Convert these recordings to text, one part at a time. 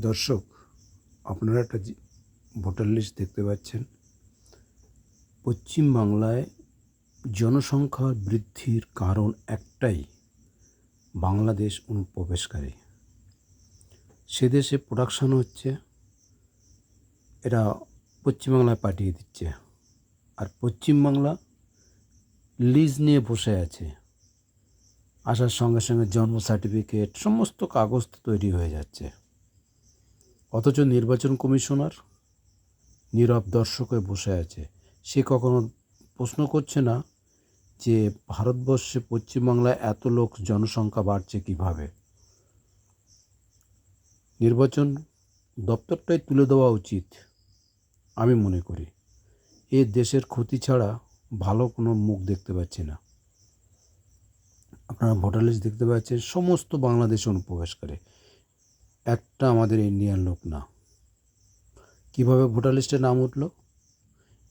দর্শক, আপনারা একটা ভোটার লিস্ট দেখতে পাচ্ছেন। পশ্চিমবাংলায় জনসংখ্যা বৃদ্ধির কারণ একটাই, বাংলাদেশ অনুপ্রবেশকারী। সে দেশে প্রোডাকশন হচ্ছে, এরা পশ্চিমবাংলায় পাঠিয়ে দিচ্ছে। আর পশ্চিমবাংলা লিজ নিয়ে বসে আছে। আসার সঙ্গে সঙ্গে জন্ম সার্টিফিকেট সমস্ত কাগজ তৈরি হয়ে যাচ্ছে। অথচ নির্বাচন কমিশনার নীরব দর্শক হয়ে বসে আছে। সে কখনো প্রশ্ন করছে না যে ভারতবর্ষে পশ্চিমবাংলায় এত লোক জনসংখ্যা বাড়ছে কীভাবে? নির্বাচন দপ্তরটাই তুলে দেওয়া উচিত, আমি মনে করি। এ দেশের ক্ষতি ছাড়া ভালো কোনো মুখ দেখতে পাচ্ছি না। আপনারা ভোটার লিস্ট দেখতে পাচ্ছেন, সমস্ত বাংলাদেশ অনুপ্রবেশকারী একটা আমাদের ইন্ডিয়ান লোক না। কীভাবে ভোটার লিস্টে নাম উঠল?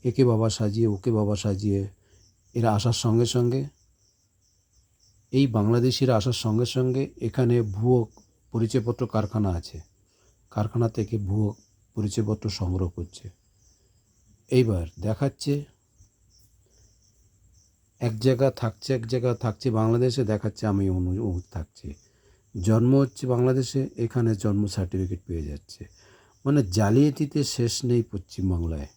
একে বাবা সাজিয়ে, ওকে বাবা সাজিয়ে, এরা আসার সঙ্গে সঙ্গে, এই বাংলাদেশিরা আসার সঙ্গে সঙ্গে এখানে ভুয়ো পরিচয়পত্র কারখানা আছে। কারখানা থেকে ভুয়ো পরিচয়পত্র সংগ্রহ করছে। এইবার দেখাচ্ছে, এক জায়গা থাকছে, এক জায়গা থাকছে, বাংলাদেশে দেখাচ্ছে, আমি অনু থাকছি। জন্ম হচ্ছে বাংলাদেশে, এখানে জন্ম সার্টিফিকেট পেয়ে যাচ্ছে। মানে জালিয়াতিতে শেষ নেই পশ্চিমবাংলায়।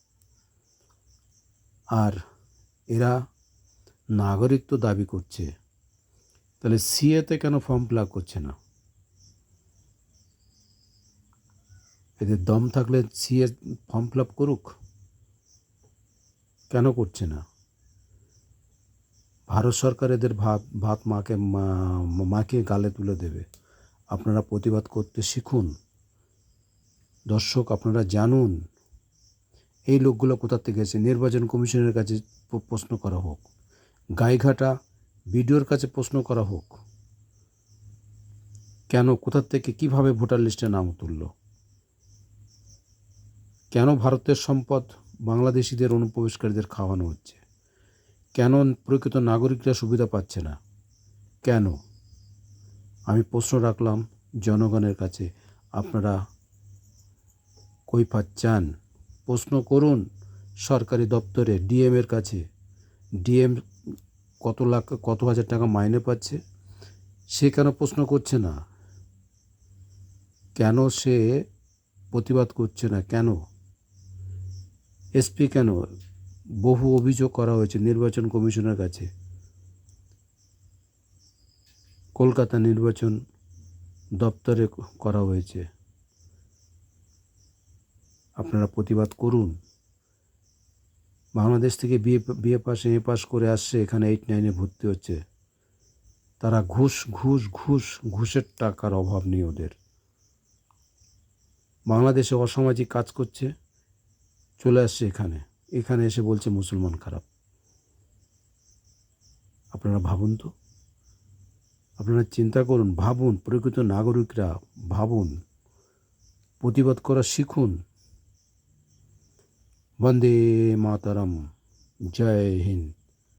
আর এরা নাগরিকত্ব দাবি করছে। তাহলে সিএতে কেন ফর্ম ফিল করছে না? এদের দম থাকলে সিএ ফর্ম ফিল করুক? কেন করছে না? ভারত সরকার এদের ভাত ভাত মাকে মাকে গালে তুলে দেবে। আপনারা প্রতিবাদ করতে শিখুন। দর্শক, আপনারা জানুন, এই লোকগুলো কোথা থেকে এসে নির্বাচন কমিশনের কাছে প্রশ্ন করা হোক, গাইঘাটা বিডিওর কাছে প্রশ্ন করা হোক, কেন, কোথা থেকে, কীভাবে ভোটার লিস্টে নাম তুললো? কেন ভারতের সম্পদ বাংলাদেশিদের অনুপ্রবেশকারীদের খাওয়ানো হচ্ছে? কেন প্রকৃত নাগরিকরা সুবিধা পাচ্ছে না? কেন? আমি প্রশ্ন রাখলাম জনগণের কাছে। আপনারা কৈফাত চান? প্রশ্ন করুন সরকারি দপ্তরে ডিএমের কাছে। ডিএম কত লাখ, কত হাজার টাকা মাইনে পাচ্ছে? সে কেন প্রশ্ন করছে না? কেন সে প্রতিবাদ করছে না? কেন? এসপি কেন? বহু অভিযোগ করা হয়েছে নির্বাচন কমিশনের কাছে। কলকাতা নির্বাচন দপ্তরে করা হয়েছে। আপনারা প্রতিবাদ করুন। বাংলাদেশ থেকে বিএ বিএ পাস এ পাস করে আসছে, এখানে এইট নাইনে ভর্তি হচ্ছে। তারা ঘুষ ঘুষ ঘুষ, ঘুষের টাকার অভাব নেই ওদের। বাংলাদেশে অসামাজিক কাজ করছে, চলে আসছে এখানে। এখানে এসে বলছে, মুসলমান খারাপ। আপনারা ভাবুন তো। আপনারা চিন্তা করুন, ভাবুন, প্রকৃত নাগরিকরা ভাবুন, প্রতিবাদ করা শিখুন। বন্দে মাতারাম, জয় হিন্দ।